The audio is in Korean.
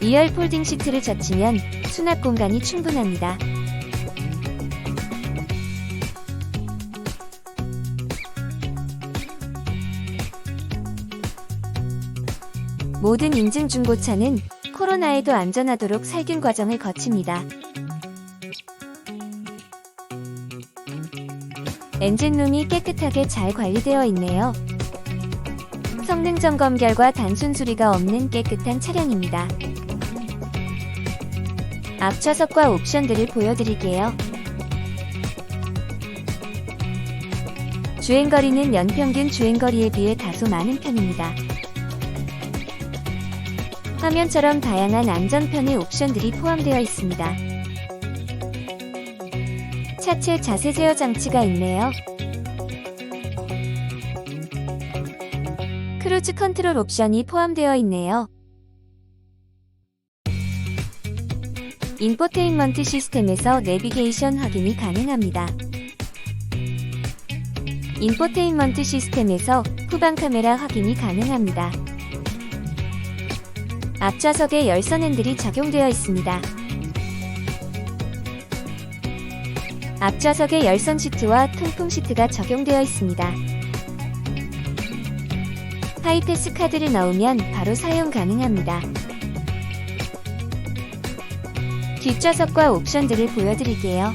2열 폴딩 시트를 젖히면 수납 공간이 충분합니다. 모든 인증 중고차는 코로나에도 안전하도록 살균 과정을 거칩니다. 엔진룸이 깨끗하게 잘 관리되어 있네요. 성능 점검 결과 단순 수리가 없는 깨끗한 차량입니다. 앞 좌석과 옵션들을 보여드릴게요. 주행거리는 연평균 주행거리에 비해 다소 많은 편입니다. 화면처럼 다양한 안전편의 옵션들이 포함되어 있습니다. 차체 자세 제어 장치가 있네요. 크루즈 컨트롤 옵션이 포함되어 있네요. 인포테인먼트 시스템에서 내비게이션 확인이 가능합니다. 인포테인먼트 시스템에서 후방 카메라 확인이 가능합니다. 앞좌석에 열선 핸들이 적용되어 있습니다. 앞좌석에 열선 시트와 통풍 시트가 적용되어 있습니다. 하이패스 카드를 넣으면 바로 사용 가능합니다. 뒷좌석과 옵션들을 보여드릴게요.